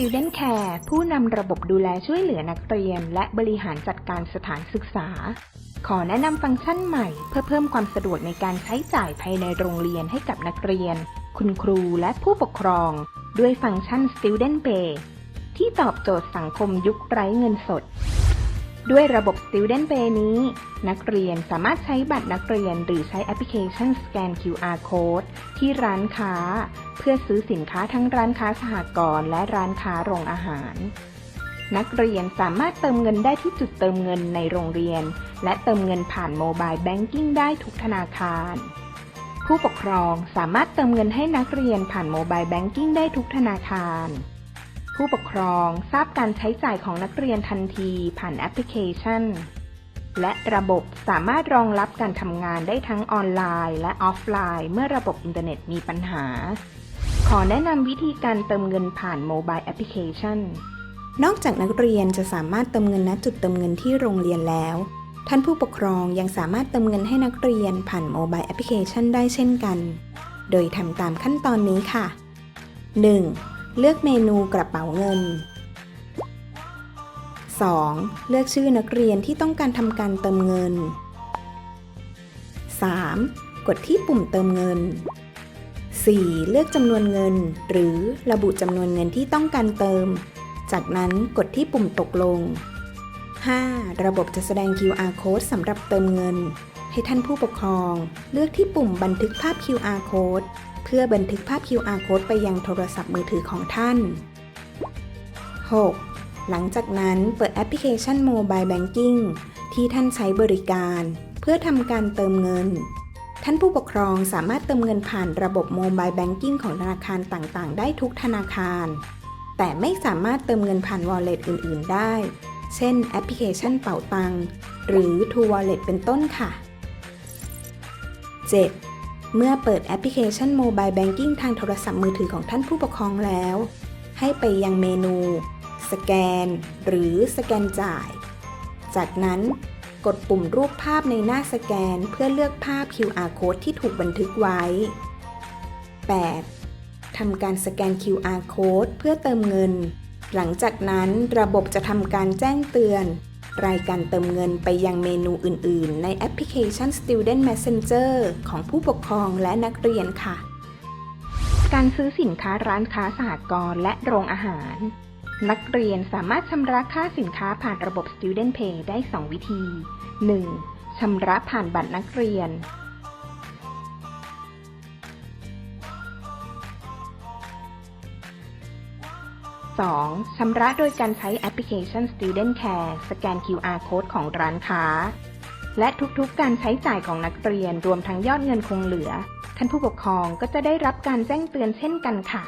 Student Care ผู้นำระบบดูแลช่วยเหลือนักเรียน และบริหารจัดการสถานศึกษา ขอแนะนำฟังก์ชันใหม่ เพื่อเพิ่มความสะดวกในการใช้จ่ายภายในโรงเรียนให้กับนักเรียน คุณครูและผู้ปกครอง ด้วยฟังก์ชัน Student Pay ที่ตอบโจทย์สังคมยุคไร้เงินสด ด้วยระบบ Student Pay นี้ นักเรียนสามารถใช้บัตรนักเรียนหรือใช้แอปพลิเคชันสแกน QR Code ที่ร้านค้า เพื่อซื้อสินค้าทั้งร้านค้าสหกรณ์และร้านค้าโรงอาหาร นักเรียนสามารถเติมเงินได้ที่จุดเติมเงินในโรงเรียน และเติมเงินผ่านโมบายแบงกิ้งได้ทุกธนาคาร ผู้ปกครองสามารถเติมเงินให้นักเรียนผ่านโมบายแบงกิ้งได้ทุกธนาคาร ผู้ปกครองทราบการใช้จ่ายของนักเรียนทันทีผ่านแอปพลิเคชัน และระบบสามารถรองรับการทำงานได้ทั้งออนไลน์และออฟไลน์ เมื่อระบบอินเทอร์เน็ตมีปัญหา ขอแนะนำวิธีการเติมเงินผ่านโมบายแอปพลิเคชัน นอกจากนักเรียนจะสามารถเติมเงินณจุดเติมเงินที่โรงเรียนแล้ว ท่านผู้ปกครองยังสามารถเติมเงินให้นักเรียนผ่านโมบายแอปพลิเคชันได้เช่นกัน โดยทำตามขั้นตอนนี้ค่ะ 1. เลือกเมนูกระเป๋าเงิน 2. เลือกชื่อนักเรียนที่ต้องการทำการเติมเงิน 3. กดที่ปุ่มเติมเงิน 4. เลือกจำนวนเงิน หรือระบุจำนวนเงินที่ต้องการเติม จากนั้นกดที่ปุ่มตกลง 5. ระบบจะแสดง QR code สำหรับเติมเงิน ให้ท่านผู้ปกครอง เลือกที่ปุ่มบันทึกภาพ QR code พื่อบันทึกภาพ QR code ไปยังโทรศัพท์มือถือของท่าน 6. หลังจากนั้นเปิดแอปพลิเคชัน Mobile Banking ที่ท่านใช้บริการ เพื่อทำการเติมเงิน ท่านผู้ปกครองสามารถเติมเงินผ่านระบบ Mobile Banking ของธนาคารต่างๆ ได้ทุกธนาคาร แต่ไม่สามารถเติมเงินผ่าน Wallet อื่น ๆ ได้ เช่น แอปพลิเคชันเป๋าตัง หรือ True Wallet เป็นต้นค่ะ 7. เมื่อเปิดแอปพลิเคชัน Mobile Banking ทางโทรศัพท์มือถือของท่านผู้ปกครองแล้ว ให้ไปยังเมนู สแกน หรือสแกนจ่าย จากนั้นกดปุ่มรูปภาพในหน้าสแกนเพื่อเลือกภาพ QR code ที่ถูกบันทึกไว้ 8. ทำการสแกน QR code เพื่อเติมเงิน หลังจากนั้นระบบจะทำการแจ้งเตือน รายการเติมเงินไปยังเมนูอื่น ๆ ในแอปพลิเคชัน Student Messenger ของผู้ปกครองและนักเรียนค่ะ การซื้อสินค้าร้านค้าสหกรณ์และโรงอาหาร นักเรียนสามารถชำระค่าสินค้าผ่านระบบ Student Pay ได้ 2 วิธี 1. ชำระผ่านบัตรนักเรียน 2. ชำระโดยการใช้แอปพลิเคชัน Student Care สแกน QR Code ของร้านค้า และทุกๆการใช้จ่ายของนักเรียนรวมทั้งยอดเงินคงเหลือ ท่านผู้ปกครองก็จะได้รับการแจ้งเตือนเช่นกันค่ะ